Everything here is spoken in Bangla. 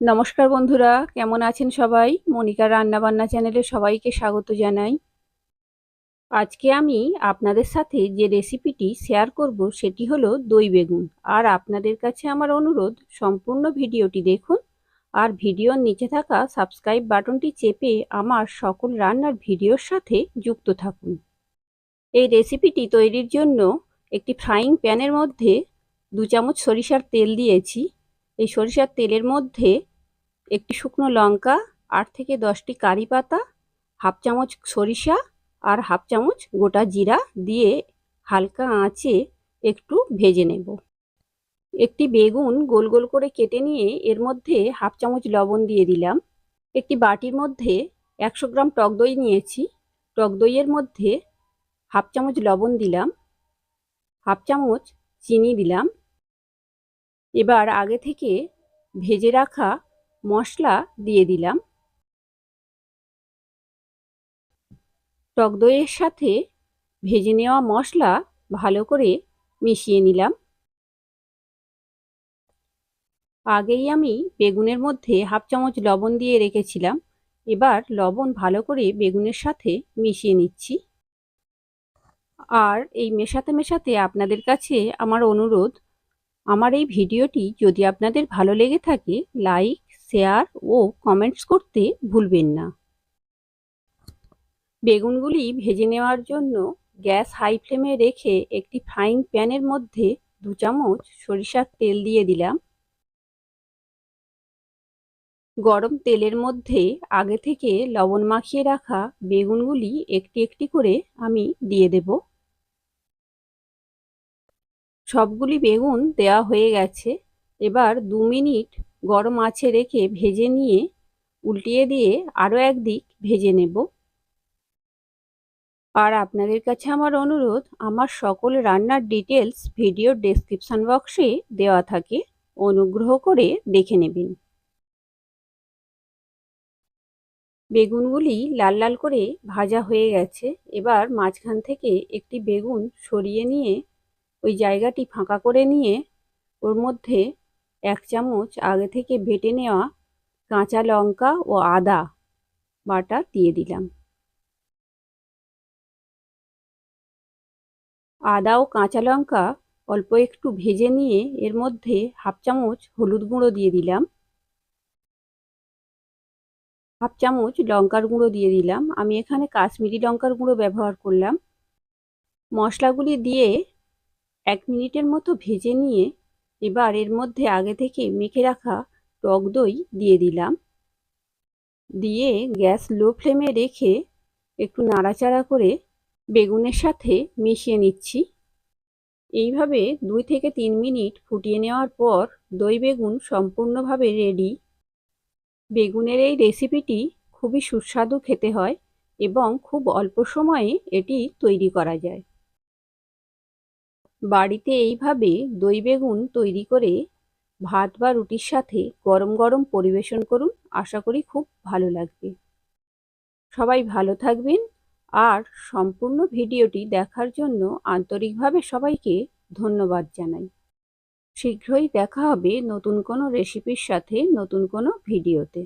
নমস্কার বন্ধুরা, কেমন আছেন সবাই? মনিকা রান্নাবান্না চ্যানেলে সবাইকে স্বাগত জানাই। আজকে আমি আপনাদের সাথে যে রেসিপিটি শেয়ার করব সেটি হলো দই বেগুন। আর আপনাদের কাছে আমার অনুরোধ, সম্পূর্ণ ভিডিওটি দেখুন আর ভিডিওর নিচে থাকা সাবস্ক্রাইব বাটনটি চেপে আমার সকল রান্নার ভিডিওর সাথে যুক্ত থাকুন। এই রেসিপিটি তৈরির জন্য একটি ফ্রাইং প্যানের মধ্যে দু চামচ সরিষার তেল দিয়েছি। এই সরিষার তেলের মধ্যে একটি শুকনো লঙ্কা, আট থেকে দশটি কারি পাতা, হাফ চামচ সরিষা আর হাফ চামচ গোটা জিরা দিয়ে হালকা আঁচে একটু ভেজে নেব। একটি বেগুন গোল গোল করে কেটে নিয়ে এর মধ্যে হাফ চামচ লবণ দিয়ে দিলাম। একটি বাটির মধ্যে একশো গ্রাম টক দই নিয়েছি। টক দইয়ের মধ্যে হাফ চামচ লবণ দিলাম। হাফ চামচ চিনি দিলাম। এবার আগে থেকে ভেজে রাখা মশলা দিয়ে দিলাম। টক দইয়ের সাথে ভেজে নেওয়া মশলা ভালো করে মিশিয়ে নিলাম। আগেই আমি বেগুনের মধ্যে হাফ চামচ লবণ দিয়ে রেখেছিলাম। এবার লবণ ভালো করে বেগুনের সাথে মিশিয়ে নিচ্ছি। আর এই মেশাতে মেশাতে আপনাদের কাছে আমার অনুরোধ আমার এই ভিডিওটি যদি আপনাদের ভালো লেগে থাকে, লাইক, শেয়ার ও কমেন্টস করতে ভুলবেন না। বেগুনগুলি ভেজে নেওয়ার জন্য গ্যাস হাই ফ্লেমে রেখে একটি ফ্রাইং প্যানের মধ্যে দু চামচ সরিষার তেল দিয়ে দিলাম। গরম তেলের মধ্যে আগে থেকে লবণ মাখিয়ে রাখা বেগুনগুলি একটি একটি করে আমি দিয়ে দেব। সবগুলি বেগুন দেওয়া হয়ে গেছে। এবার দু মিনিট গরম আছে রেখে ভেজে নিয়ে উল্টিয়ে দিয়ে আরও একদিক ভেজে নেব। আর আপনাদের কাছে আমার অনুরোধ, আমার সকল রান্নার ডিটেলস ভিডিও ডেসক্রিপশান বক্সে দেওয়া থাকে। অনুগ্রহ করে দেখে নেবেন। বেগুনগুলি লাল লাল করে ভাজা হয়ে গেছে। এবার মাঝখান থেকে একটি বেগুন সরিয়ে নিয়ে ওই জায়গাটি ফাঁকা করে নিয়ে ওর মধ্যে এক চামচ আগে থেকে বেটে নেওয়া কাঁচা লঙ্কা ও আদা বাটা দিয়ে দিলাম। আদা ও কাঁচা লঙ্কা অল্প একটু ভেজে নিয়ে এর মধ্যে হাফ চামচ হলুদ গুঁড়ো দিয়ে দিলাম। হাফ চামচ লঙ্কার গুঁড়ো দিয়ে দিলাম। আমি এখানে কাশ্মীরি লঙ্কার গুঁড়ো ব্যবহার করলাম। মশলাগুলি দিয়ে এক মিনিটের মতো ভেজে নিয়ে এবার এর মধ্যে আগে থেকে মেখে রাখা টক দই দিয়ে দিলাম। দিয়ে গ্যাস লো ফ্লেমে রেখে একটু নাড়াচাড়া করে বেগুনের সাথে মিশিয়ে নিচ্ছি। এইভাবে দুই থেকে তিন মিনিট ফুটিয়ে নেওয়ার পর দই বেগুন সম্পূর্ণভাবে রেডি বেগুনের এই রেসিপিটি খুবই সুস্বাদু খেতে হয় এবং খুব অল্প সময়ে এটি তৈরি করা যায়। বাড়িতে এইভাবে দই বেগুন তৈরি করে ভাত বা রুটির সাথে গরম গরম পরিবেশন করুন, আশা করি খুব ভালো লাগবে। সবাই ভালো থাকবেন আর সম্পূর্ণ ভিডিওটি দেখার জন্য আন্তরিকভাবে সবাইকে ধন্যবাদ জানাই। শীঘ্রই দেখা হবে নতুন কোনো রেসিপির সাথে নতুন কোনো ভিডিওতে।